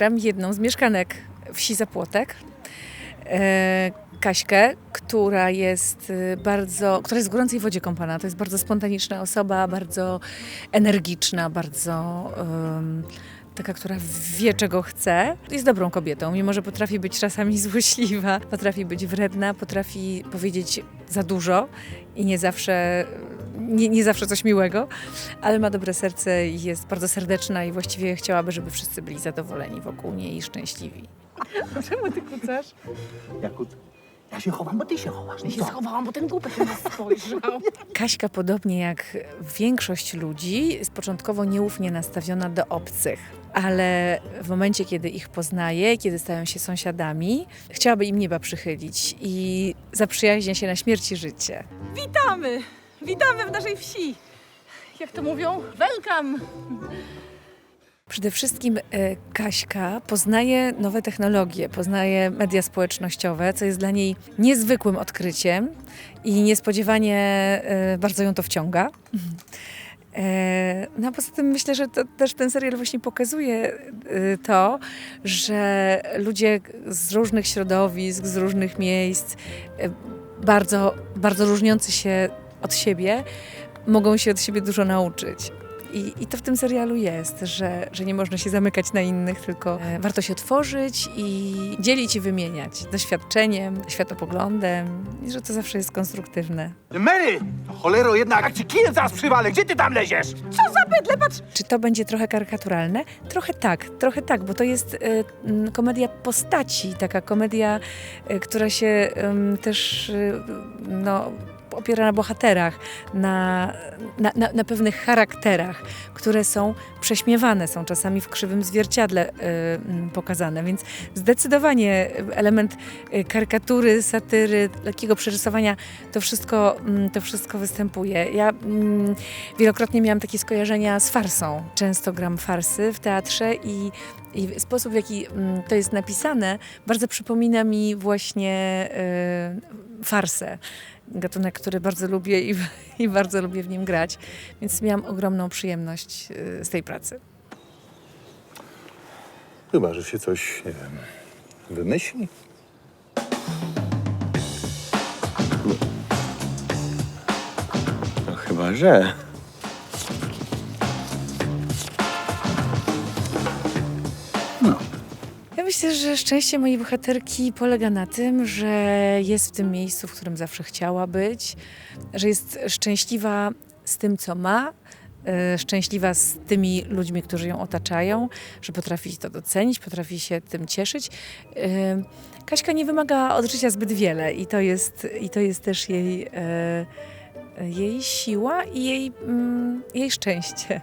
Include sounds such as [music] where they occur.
spotykam jedną z mieszkanek wsi Zapłotek, e, Kaśkę, która jest e, bardzo, która jest w gorącej wodzie kąpana. To jest bardzo spontaniczna osoba, bardzo energiczna, bardzo em, taka, która wie, czego chce. Jest dobrą kobietą, mimo że potrafi być czasami [laughs] złośliwa, potrafi być wredna, potrafi powiedzieć za dużo i nie zawsze, nie, nie zawsze coś miłego, ale ma dobre serce i jest bardzo serdeczna i właściwie chciałaby, żeby wszyscy byli zadowoleni wokół niej i szczęśliwi. Czemu ty kucasz? Jakut, ja się chowam, bo ty się chowasz. Ja się co? schowałam, bo ten głupek na nas spojrzał. [laughs] Kaśka, podobnie jak większość ludzi, jest początkowo nieufnie nastawiona do obcych, ale w momencie, kiedy ich poznaje, kiedy stają się sąsiadami, chciałaby im nieba przychylić i zaprzyjaźnia się na śmierć i życie. Witamy! Witamy w naszej wsi! Jak to mówią? Welcome! Przede wszystkim e, Kaśka poznaje nowe technologie, poznaje media społecznościowe, co jest dla niej niezwykłym odkryciem i niespodziewanie e, bardzo ją to wciąga. E, No a poza tym myślę, że to też ten serial właśnie pokazuje to, że ludzie z różnych środowisk, z różnych miejsc, bardzo, bardzo różniący się od siebie, mogą się od siebie dużo nauczyć. I, I to w tym serialu jest, że, że nie można się zamykać na innych, tylko e, warto się otworzyć i dzielić i wymieniać doświadczeniem, światopoglądem i że to zawsze jest konstruktywne. Mary! To Cholero jednak, jak ci kijem zaraz przywalę, gdzie ty tam leziesz? Co za bydle, patrz! Czy to będzie trochę karykaturalne? Trochę tak, trochę tak, bo to jest m, komedia postaci, taka komedia, e, która się em, też no, opiera na bohaterach, na, na, na, na pewnych charakterach, które są prześmiewane, są czasami w krzywym zwierciadle m, pokazane, więc zdecydowanie element e, karykatury, satyry, lekkiego przerysowania, to wszystko, to wszystko występuje. Ja wielokrotnie miałam takie skojarzenia z farsą. Często gram farsy w teatrze i, i sposób, w jaki to jest napisane, bardzo przypomina mi właśnie e, farsę. Gatunek, który bardzo lubię i, [laughs] i bardzo lubię w nim grać, więc miałam ogromną przyjemność e, z tej pracy. Chyba, że się coś, nie wiem, wymyśli. No chyba, że. Myślę, że szczęście mojej bohaterki polega na tym, że jest w tym miejscu, w którym zawsze chciała być, że jest szczęśliwa z tym, co ma, e, szczęśliwa z tymi ludźmi, którzy ją otaczają, że potrafi to docenić, potrafi się tym cieszyć. E, Kaśka nie wymaga od życia zbyt wiele i to jest, i to jest też jej, e, jej siła i jej, mm, jej szczęście.